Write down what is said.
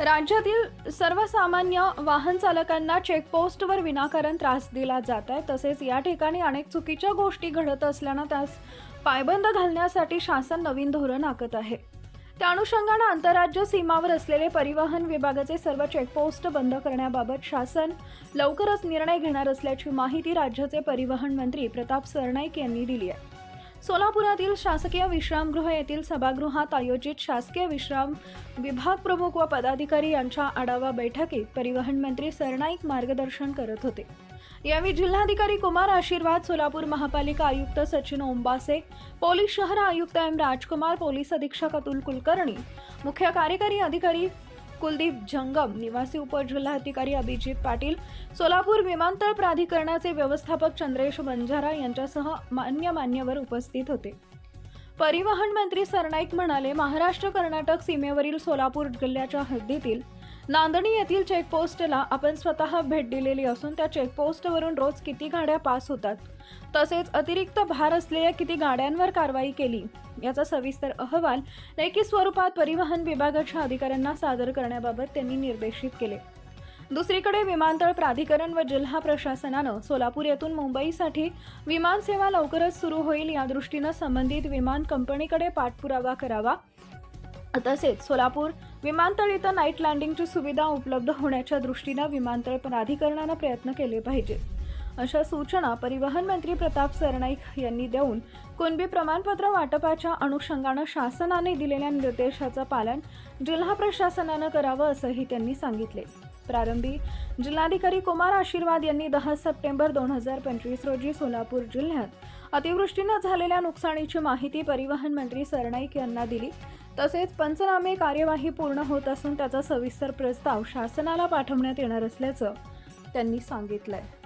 राज्यातील सर्वसामान्य वाहन चालकांना चेकपोस्टवर विनाकारण त्रास दिला जात आहे. तसेच या ठिकाणी अनेक चुकीच्या गोष्टी घडत असल्यानं त्यास पायबंद घालण्यासाठी शासन नवीन धोरण आखत आहे. त्या अनुषंगानं आंतरराज्य सीमावर असलेले परिवहन विभागाचे सर्व चेकपोस्ट बंद करण्याबाबत शासन लवकरच निर्णय घेणार असल्याची माहिती राज्याचे परिवहन मंत्री प्रताप सरनाईक यांनी दिली आहे. सोलापुरातील शासकीय विश्रामगृह येथील सभागृहात आयोजित शासकीय विश्राम विभाग प्रमुख व पदाधिकारी यांच्या आढावा बैठकीत परिवहन मंत्री सरनाईक मार्गदर्शन करत होते. यावेळी जिल्हाधिकारी कुमार आशीर्वाद सोलापूर महापालिका आयुक्त सचिन ओंबासे पोलीस शहर आयुक्त एम राजकुमार पोलीस अधीक्षक अतुल कुलकर्णी मुख्य कार्यकारी अधिकारी कुलदीप जंगम निवासी उपजिल्हाधिकारी अभिजित पाटील सोलापूर विमानतळ प्राधिकरणाचे व्यवस्थापक चंद्रेश बंजारा यांच्यासह मान्य मान्यवर उपस्थित होते. परिवहन मंत्री सरनाईक म्हणाले महाराष्ट्र कर्नाटक सीमेवरील सोलापूर जिल्ह्याच्या हद्दीतील नांदणी येथील चेकपोस्टला आपण स्वतः भेट दिलेली असून त्या चेकपोस्टवरून रोज किती गाड्या पास होतात? तसेच अतिरिक्त भार असलेल्या किती गाड्यांवर कारवाई केली? याचा सविस्तर अहवाल लेखी स्वरूपात परिवहन विभागाच्या अधिकाऱ्यांना सादर करण्याबाबत त्यांनी निर्देशित केले. दुसरीकडे विमानतळ प्राधिकरण व जिल्हा प्रशासनानं सोलापूर येथून मुंबईसाठी विमानसेवा लवकरच सुरू होईल या दृष्टीनं संबंधित विमान कंपनीकडे पाठपुरावा करावा. तसेच सोलापूर विमानतळ इथं नाईट लँडिंगची सुविधा उपलब्ध होण्याच्या दृष्टीनं विमानतळ प्राधिकरणानं प्रयत्न केले पाहिजेत अशा सूचना परिवहन मंत्री प्रताप सरनाईक यांनी देऊन कुणबी प्रमाणपत्र वाटपाच्या अनुषंगानं शासनाने दिलेल्या निर्देशाचं पालन जिल्हा प्रशासनानं करावं असंही त्यांनी सांगितले. प्रारंभी जिल्हाधिकारी कुमार आशीर्वाद यांनी दहा सप्टेंबर दोन हजार पंचवीस रोजी सोलापूर जिल्ह्यात अतिवृष्टीनं झालेल्या नुकसानीची माहिती परिवहन मंत्री सरनाईक यांना दिली. तसेच पंचनामे कार्यवाही पूर्ण होत असून त्याचा सविस्तर प्रस्ताव शासनाला पाठवण्यात येणार असल्याचं त्यांनी सांगितलं आहे